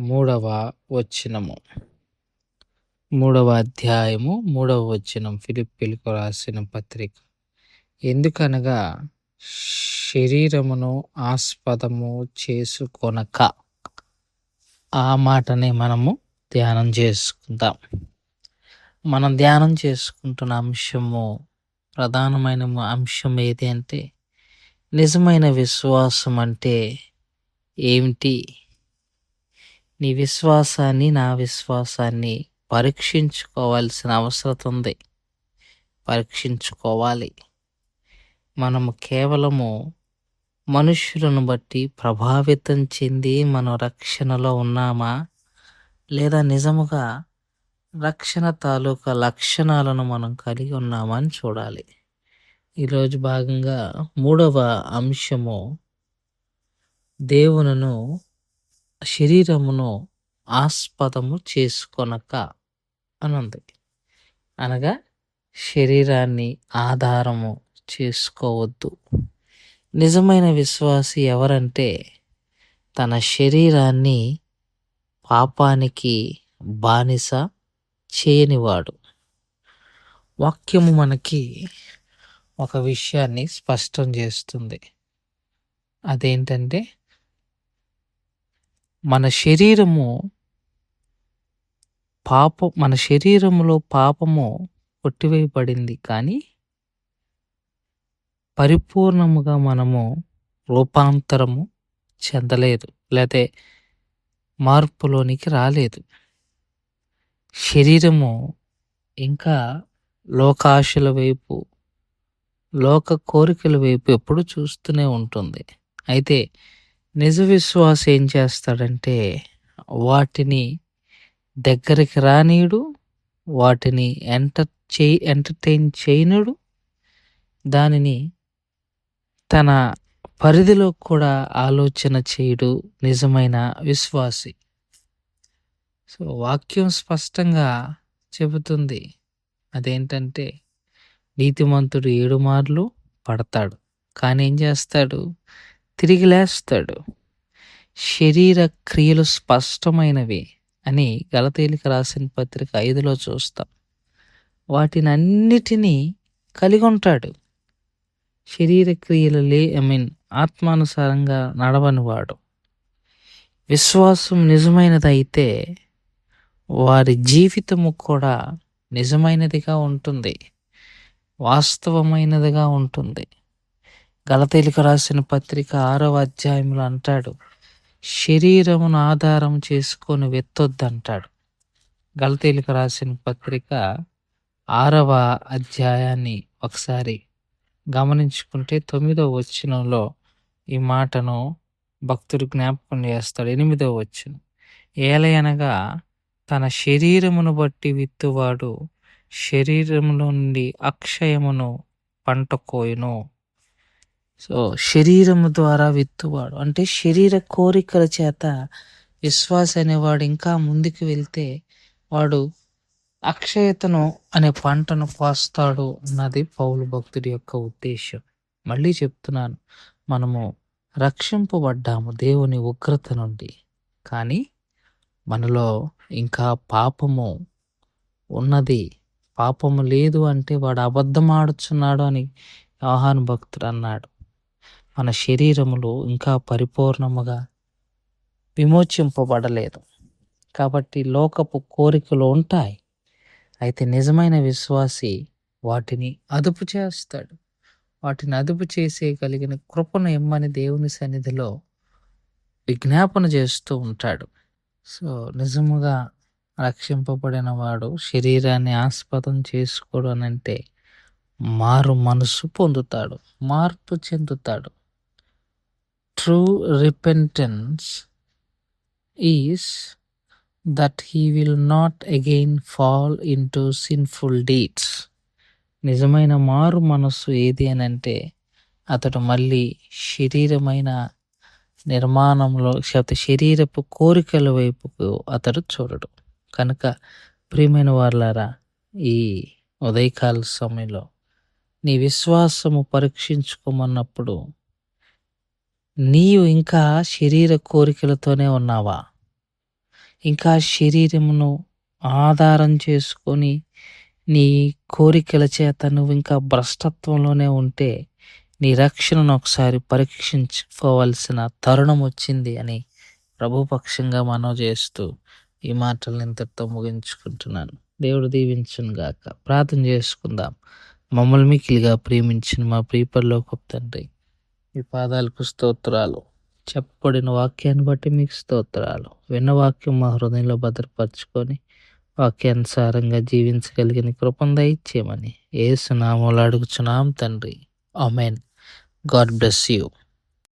మూడవ వచనము. మూడవ అధ్యాయము మూడవ వచనం ఫిలిప్పీలకు రాసిన పత్రిక. ఎందుకనగా శరీరమును ఆస్పదము చేసుకొనక ఆ మాటని మనము ధ్యానం చేసుకుందాం. మనం ధ్యానం చేసుకుంటున్న అంశము ప్రధానమైన అంశం ఏది అంటే నిజమైన విశ్వాసం అంటే ఏమిటి? నీ విశ్వాసాన్ని నా విశ్వాసాన్ని పరీక్షించుకోవాల్సిన అవసరం ఉంది. పరీక్షించుకోవాలి. మనము కేవలము మనుషులను బట్టి ప్రభావితం చెంది మనం రక్షణలో ఉన్నామా? లేదా నిజముగా రక్షణ తాలూకా లక్షణాలను మనం కలిగి ఉన్నామా అని చూడాలి. ఈరోజు భాగంగా మూడవ అంశము దేవునను శరీరమును ఆస్పదము చేసుకొనక ఉంది అనగా శరీరాన్ని ఆధారము చేసుకోవద్దు. నిజమైన విశ్వాసి ఎవరంటే తన శరీరాన్ని పాపానికి బానిస చేయనివాడు. వాక్యము మనకి ఒక విషయాన్ని స్పష్టం చేస్తుంది. అదేంటంటే మన శరీరము పాప మన శరీరములో పాపము కొట్టివేయబడింది. కానీ పరిపూర్ణముగా మనము రూపాంతరము చెందలేదు. లేతే మార్పులోనికి రాలేదు. శరీరము ఇంకా లోకాశల వైపు లోక కోరికల వైపు ఎప్పుడు చూస్తూనే ఉంటుంది. అయితే నిజ విశ్వాస ఏం చేస్తాడంటే వాటిని దగ్గరికి రానీయుడు వాటిని ఎంటర్ చే ఎంటర్టైన్ చేయనుడు దానిని తన పరిధిలో కూడా ఆలోచన చేయుడు నిజమైన విశ్వాసి. సో వాక్యం స్పష్టంగా చెబుతుంది. అదేంటంటే నీతిమంతుడు ఏడు మార్లు పడతాడు. కానీ ఏం చేస్తాడు? తిరిగి లేస్తాడు శరీర క్రియలు స్పష్టమైనవి అని గలతేలిక రాసిన పత్రిక ఐదులో చూస్తాం. వాటిని అన్నిటినీ కలిగి ఉంటాడు శరీర క్రియలు లే ఐ మీన్ ఆత్మానుసారంగా నడవనివాడు. విశ్వాసం నిజమైనదైతే వారి జీవితము కూడా నిజమైనదిగా ఉంటుంది. వాస్తవమైనదిగా ఉంటుంది. గలతీలకు రాసిన పత్రిక ఆరవ అధ్యాయంలో అంటాడు శరీరమును ఆధారం చేసుకొని వెత్తొద్దంటాడు. గలతీలకు రాసిన పత్రిక ఆరవ అధ్యాయాన్ని ఒకసారి గమనించుకుంటే తొమ్మిదవ వచ్చినంలో ఈ మాటను భక్తుడు జ్ఞాపకం చేస్తాడు. ఎనిమిదవ వచ్చిన ఏలయనగా తన శరీరమును బట్టి విత్తువాడు శరీరములో నుండి అక్షయమును పంట కోయును. సో శరీరము ద్వారా విత్తువాడు. అంటే శరీర కోరికల చేత విశ్వాస అనేవాడు ఇంకా ముందుకు వెళ్తే వాడు అక్షయతను అనే పంటను కోస్తాడు అన్నది పౌలు భక్తుడి యొక్క ఉద్దేశం మళ్ళీ చెప్తున్నాను మనము రక్షింపబడ్డాము దేవుని ఉగ్రత నుండి. కానీ మనలో ఇంకా పాపము ఉన్నది. పాపము లేదు అంటే వాడు అబద్ధం ఆడుచున్నాడు అని యోహాను భక్తుడు అన్నాడు. మన శరీరములు ఇంకా పరిపూర్ణముగా విమోచింపబడలేదు. కాబట్టి లోకపు కోరికలు ఉంటాయి. అయితే నిజమైన విశ్వాసి వాటిని అదుపు చేస్తాడు. వాటిని అదుపు చేసేయగలిగిన కృపను ఇమ్మని దేవుని సన్నిధిలో విజ్ఞాపన చేస్తూ ఉంటాడు. సో నిజముగా రక్షింపబడిన వాడు శరీరాన్ని ఆస్పదం చేసుకోడు అని అంటే మారు మనసు పొందుతాడు. మార్పు చెందుతాడు. True repentance is that he will not again fall in to sinful నిజమైన మారు మనస్సు ఏది అని అంటే అతడు మళ్ళీ శరీరమైన నిర్మాణంలో లేకపోతే శరీరపు కోరికల వైపుకు అతడు చూడడు. కనుక ప్రియమైన వాళ్ళారా ఈ ఉదయకాల సమయంలో నీ విశ్వాసము పరీక్షించుకోమన్నప్పుడు నీవు ఇంకా శరీర కోరికలతోనే ఉన్నావా? ఇంకా శరీరమును ఆధారం చేసుకొని నీ కోరికల చేత నువ్వు ఇంకా భ్రష్టత్వంలోనే ఉంటే నీ రక్షణను ఒకసారి పరీక్షించుకోవాల్సిన తరుణం వచ్చింది అని ప్రభుపక్షంగా మనో చేస్తూ ఈ మాటలను ఇంతటితో ముగించుకుంటున్నాను. దేవుడు దీవించును గాక. ప్రార్థన చేసుకుందాం. మమ్మల్ని మికిలిగా ప్రేమించిన మా ప్రియపరలోకి తండ్రి మీ పాదాలకు స్తోత్రాలు. చెప్పబడిన వాక్యాన్ని బట్టి మీకు స్తోత్రాలు. విన్న వాక్యం మా హృదయంలో భద్రపరచుకొని వాక్యానుసారంగా జీవించగలిగిన కృపను దయచేయమని ఏ సునామూలు అడుగుచున్నాం తండ్రి. Amen God bless you.